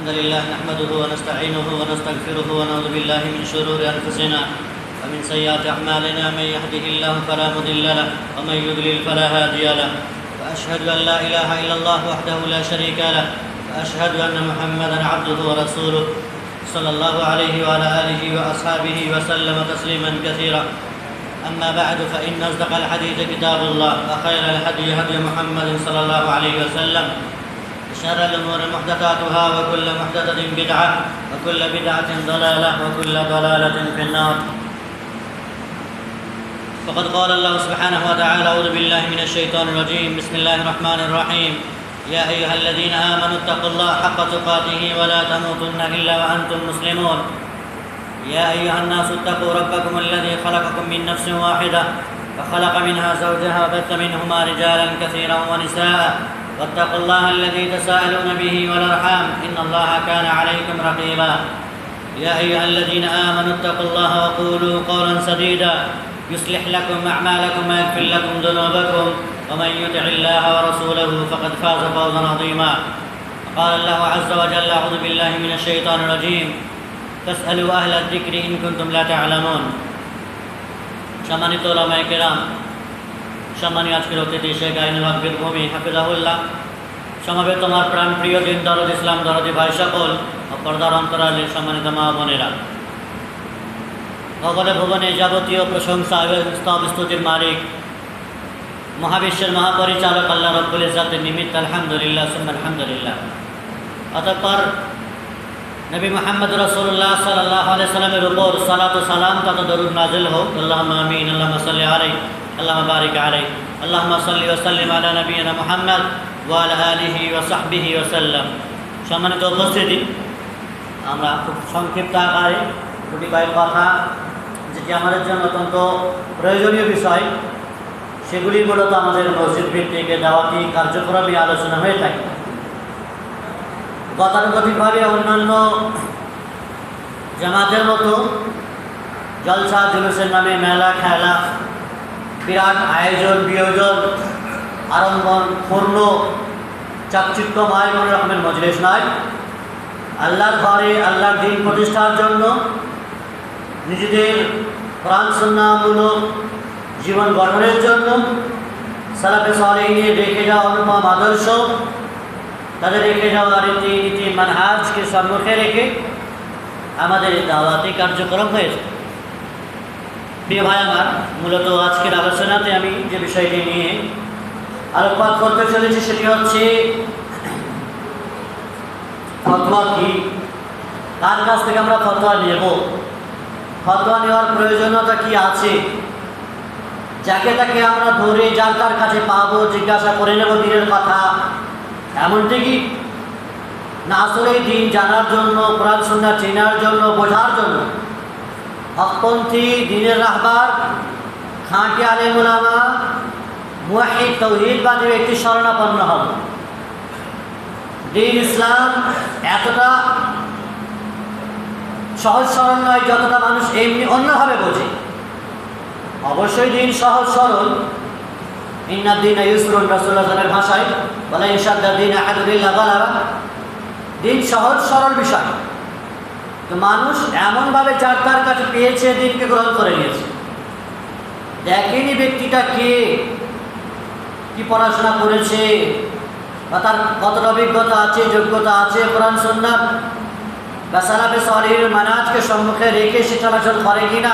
الحمد لله نحمده ونستعينه ونستغفره ونعوذ بالله من شرور أنفسنا ومن سيئات أعمالنا من يهده الله فلا مضل له ومن يضلل فلا هادي له وأشهد أن لا إله إلا الله وحده لا شريك له وأشهد أن محمدا عبده ورسوله صلى الله عليه وعلى آله وأصحابه وسلم تسليما كثيرا. أما بعد فإن أصدق الحديث كتاب الله وخير الهدي هدي محمد صلى الله عليه وسلم شر الأمور محدثاتها وكل محدثة بدعة وكل بدعة ضلالة وكل ضلالة في النار. فقد قال الله سبحانه وتعالى أعوذ بالله من الشيطان الرجيم. بسم الله الرحمن الرحيم. يا أيها الذين آمنوا اتقوا الله حق تقاته ولا تموتن إلا وأنتم مسلمون. يا أيها الناس اتقوا ربكم الذي خلقكم من نفس واحدة فخلق منها زوجها وبث منهما رجالا كثيرا ونساء واتقوا الله الذي تساءلون به والارحام ان الله كان عليكم رقيبا يا ايها الذين امنوا اتقوا الله وقولوا قولا سديدا يصلح لكم اعمالكم ويغفر لكم ذنوبكم ومن يطع الله ورسوله فقد فاز فوزا عظيما قال الله عز وجل اعوذ بالله من الشيطان الرجيم فاسالوا اهل الذكر ان كنتم لا تعلمون সম্মানিত ওলামায়ে কেরাম সম্মানীয় আজকের অতিথি শেখ আইনুল বীরভূমি হাফিজাহুল্লাহ। সমাবেত আমার প্রাণ প্রিয় দিন দরদ ইসলাম দরদি ভাই সকল পর্দার অন্তরালের সম্মানিত মা বোনেরা। ভগলে ভুবনে যাবতীয় প্রশংসা এবং স্তব স্তুতির মালিক, মহাবিশ্বের মহাপরিচালক আল্লাহ রব্বুল ইজাতের নিমিত্ত, আলহামদুলিল্লাহ, সুম্মা আলহামদুলিল্লাহ। অতঃপর নবী মোহাম্মদ রসুল্লাহ সাল্লাহ সাল্লামের উপর সালাত সালাম তত দরুদ নাজিল হোক। আল্লাহ আমিন আল্লাহ সাল্লি আলাই আল্লাহ বারিক আলাই আল্লাহ সাল্লি ওসাল্লিম আলা নবীনা মোহাম্মদ ওয়াল আলিহি ওসাহবিহি ওসাল্লাম সম্মানিত উপস্থিতি, আমরা খুব সংক্ষিপ্ত আকারে দুটি কয়েক কথা, যেটি আমাদের জন্য অত্যন্ত প্রয়োজনীয় বিষয়। সেগুলি মূলত আমাদের মসজিদ ভিত্তিক দাওয়াতি কার্যক্রমে আলোচনা হয়ে থাকে। গতানুগতিকভাবে অন্যান্য জামাতের মতো জলসা জুলুসের নামে মেলা, খেলা, বিরাট আয়োজন, বিয়োজন আড়ম্বর পূর্ণ, চাকচিক্যময় কোনো রকমের মজলিস নয়। আল্লাহর ঘরে, আল্লাহর দিন প্রতিষ্ঠার জন্য নিজেদের প্রাণ সন্ন্যামূলক জীবন গঠনের জন্য সালাফে সলেইনে রেখে যাওয়া অনুপম আদর্শ তাদের রেখে যাওয়া রীতি নীতি মানহাজকে সম্মুখে রেখে আমাদের দাওয়াতি কার্যক্রম হয়েছে। প্রিয় ভাই আমার, মূলত আজকের আলোচনাতে আমি যে বিষয়টি নিয়ে আলোকপাত করতে চলেছি সেটি হচ্ছে ফতোয়া কি তার কাছ থেকে আমরা ফতোয়া নেব, ফতোয়া নেওয়ার প্রয়োজনীয়তা কি আছে, যাকে তাকে আমরা ধরে যার তার কাছে পাবো, জিজ্ঞাসা করে নেব দিনের কথা এমনটি কি? না, আসলে দিন জানার জন্য, কোরআন সন্ধ্যা চেনার জন্য, বোঝার জন্য হকপন্থী দিনের রাহবার, খাঁটি আলেমুলামা মুয়াহিদ তৌহিদবাদী ব্যক্তি শরণাপন্ন হব দিন ইসলাম এতটা সহজ সরল নয় যতটা মানুষ এমনি অন্যভাবে বোঝে। অবশ্যই দিন সহজ সরল ইন্নাদ্দিন ইউসরুল রসুল্লাহের ভাষায় বলে ইনসাদ্দিন আহাদুল্লাহ বালারা দিন সহজ, সরল বিষয়। তো মানুষ এমনভাবে যার তার কাছে পেয়েছে দিনকে গ্রহণ করে নিয়েছে। দেখেনি ব্যক্তিটা কে? কি পড়াশোনা করেছে? বা তার কতটা অভিজ্ঞতা আছে, যোগ্যতা আছে? কোরআন সন্ন্যাত বা সালাফে শরীর মানাজকে সম্মুখে রেখে সে চলাচল করে কি না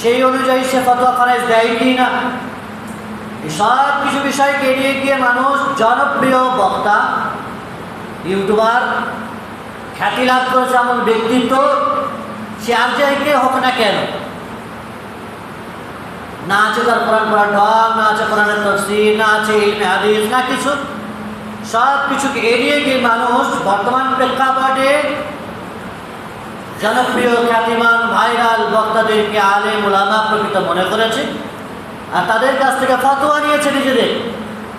সেই অনুযায়ী সে ফতোয়া ফরাইজ দেয় কি না সব কিছু বিষয়কে এড়িয়ে গিয়ে মানুষ জনপ্রিয় বক্তা, ইউটিউবার, খ্যাতি লাভ করেছে এমন ব্যক্তিত্ব, সে আর যাইকে হোক না কেন। না আছে তার কোরআন পড়ার ঢং, না আছে কোরআনের তফসির, না আছে ইলমে না কিছু। সব কিছুকে এড়িয়ে গিয়ে মানুষ বর্তমান প্রেক্ষাপটে জনপ্রিয়, খ্যাতিমান, ভাইরাল বক্তাদেরকে আলে মোলামা প্রকৃত মনে করেছে। আর তাদের কাছ থেকে ফতোয়া নিয়েছে নিজেদের।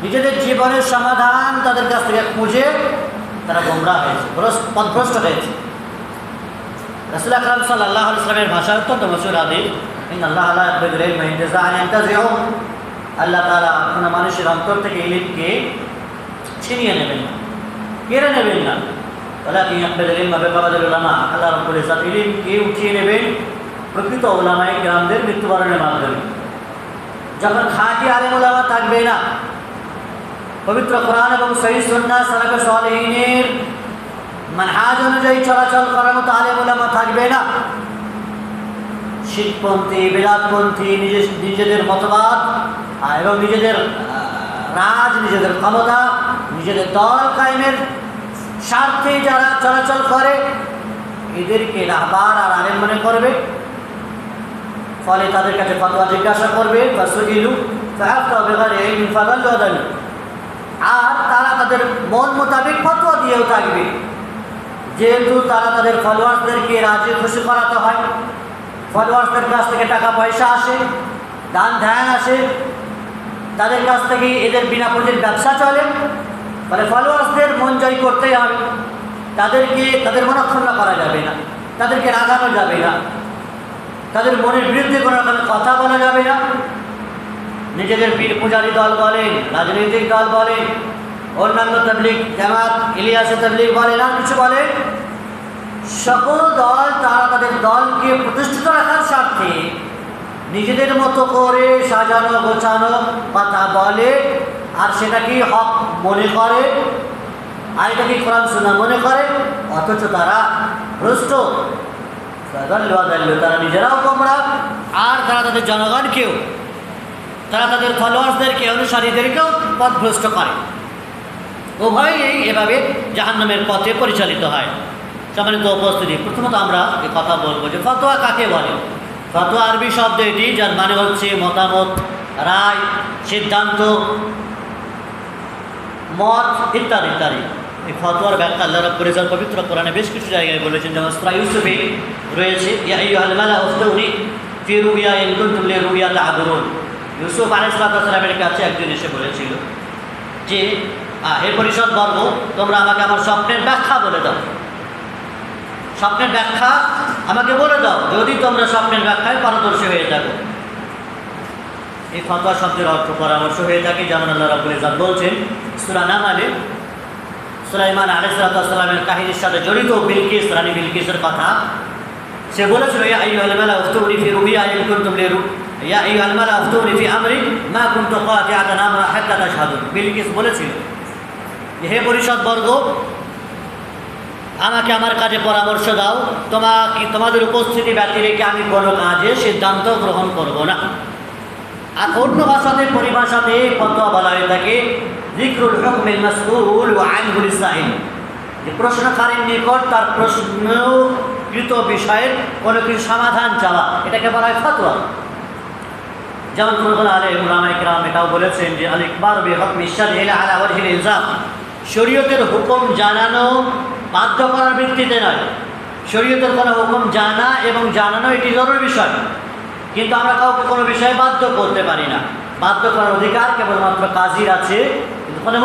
নিজেদের জীবনের সমাধান তাদের কাছ থেকে খুঁজে তারা গোমরা হয়েছে পথভ্রষ্ট হয়েছে। রসুল আকরাম সাল্লাহ ইসলামের ভাষা অত্যন্ত মসুর আদি আল্লাহ আল্লাহ তালা কোনো মানুষের অন্তর থেকে ইলিমকে ছিনিয়ে নেবেন না, কেড়ে নেবেন না। তাহলে আপনি আপনাদের ইলিম হবে বাবাদের ওলামা আল্লাহ রব্বুল ইসলাম ইলিমকে উঠিয়ে নেবেন প্রকৃত ওলামায় গ্রামদের মৃত্যুবরণের মাধ্যমে। যখন খাঁটি আলেম ওলামা থাকবে না, পবিত্র কোরআন এবং সহি সুন্নাহ সালাফে সালেহিনের মানহাজ অনুযায়ী চলাচল করার মতো আলেম ওলামা থাকবে না। শীতপন্থী বিরাটপন্থী নিজের নিজেদের মতবাদ এবং নিজেদের রাজ, নিজেদের ক্ষমতা, নিজেদের দল কায়েমের স্বার্থে যারা চলাচল করে, এদেরকে রাহবার আর আলেম মনে করবে। ফলে তাদের কাছে ফতোয়া জিজ্ঞাসা করবে ফাদাল্লু আদাল্লু। আর তারা তাদের মন মোতাবেক ফতোয়া দিয়েও থাকবে। যেহেতু তারা তাদের ফলোয়ার্সদেরকে রাজি খুশি করাতে হয় ফলোয়ার্সদের কাছ থেকে টাকা পয়সা আসে, দান ধ্যান আসে, তাদের কাছ থেকে এদের বিনা পুঁজির ব্যবসা চলে, ফলে ফলোয়ার্সদের মন জয় করতেই হবে। তাদেরকে, তাদের মনক্ষুণ্ণ করা যাবে না, তাদেরকে রাগানো যাবে না। তাদের মনের বিরুদ্ধে কোনো রকম কথা বলা যাবে না। নিজেদের পীর পূজারী দল বলেন, রাজনৈতিক দল বলেন, অন্যান্য তবলিক জামাত, ইলিয়াসে তবলিক বলে না কিছু বলে সকল দল তারা তাদের দলকে প্রতিষ্ঠিত রাখার স্বার্থে নিজেদের মতো করে সাজানো, গোছানো কথা বলে, আর সেটাকেই হক মনে করে, আর এটাকে কোরআন শোনা মনে করে, অথচ তারা ভ্রষ্ট। তারা নিজেরাও গোমরা আর তারা তাদের জনগণকেও, তারা তাদের ফলোয়ার্সদেরকে, অনুসারীদেরকেও পথভ্রষ্ট করে। উভয়ই এভাবে জাহান্নামের পথে পরিচালিত হয়। সম্মানিত উপস্থিতি, প্রথমত আমরা এই কথা বলব যে ফতোয়া কাকে বলে? ফতোয়া আরবি শব্দ এটি, যার মানে হচ্ছে মতামত, রায়, সিদ্ধান্ত, মত, ইত্যাদি ইত্যাদি। এই ফতোয়ার ব্যাখ্যা আল্লাহ রব্বুল ইজ্জত পবিত্র কোরআনে বেশ কিছু জায়গায় বলেছেন, যেমন সূরা ইউসুফে রয়েছে, ইয়া আইয়ুহাল মালা উফতুনি ফি রুবিয়া ইন কুনতুম লি রুবিয়া তা'বুরুন ইউসুফ আলাইহিস সালামের কাছে একজন এসে বলেছিল যে হে পরিষদ বর্গ, তোমরা আমাকে আমার স্বপ্নের ব্যাখ্যা বলে দাও। স্বপ্নের ব্যাখ্যা আমাকে বলে দাও, যদি তোমরা স্বপ্নের ব্যাখ্যায় পারদর্শী হয়ে থাকো। এই ফতোয়া শব্দের অর্থ পরামর্শ হয়ে থাকে, যেমন আল্লাহ রাবুল ইজাদ বলছেন, সুরা নামালে সুলাইমান আলাইসালামের কাহিনীর সাথে জড়িত বিলকিস, রানী বিলকিসের কথা। সে বলেছিল মা বলেছিল, হে পরিষদ বর্গ আমাকে আমার কাজে পরামর্শ দাও। তোমাকে, তোমাদের উপস্থিতি ব্যতি রেখে আমি কোনো কাজে সিদ্ধান্ত গ্রহণ করব না। আর অন্য ভাষাতে, পরিভাষাতে ফতোয়া বলা হয়ে থাকে জিক্রুল হুকমিল মাসউল ওয়া আনহুল সাইল যে প্রশ্নকারীর নিকট তার প্রশ্নকৃত বিষয়ের কোনো কিছু সমাধান চাওয়া, এটাকে বলা হয় ফতোয়া। যেমন কোনো কোনো আলে ইমরামাই কিরাম এটাও বলেছেন যে, আল ইকবার বি হক মিশাদ এলা আলা ওয়াজহিল ইলজাম। শরীয়তের হুকুম জানানো বাধ্য করার ভিত্তিতে নয়। শরীয়তের কোনো হুকুম জানা এবং জানানো এটি জরুরি বিষয়। কিন্তু আমরা কাউকে কোনো বিষয়ে বাধ্য করতে পারি না। বাধ্য করার অধিকার কেবলমাত্র কাজীর আছে কিন্তু কোনো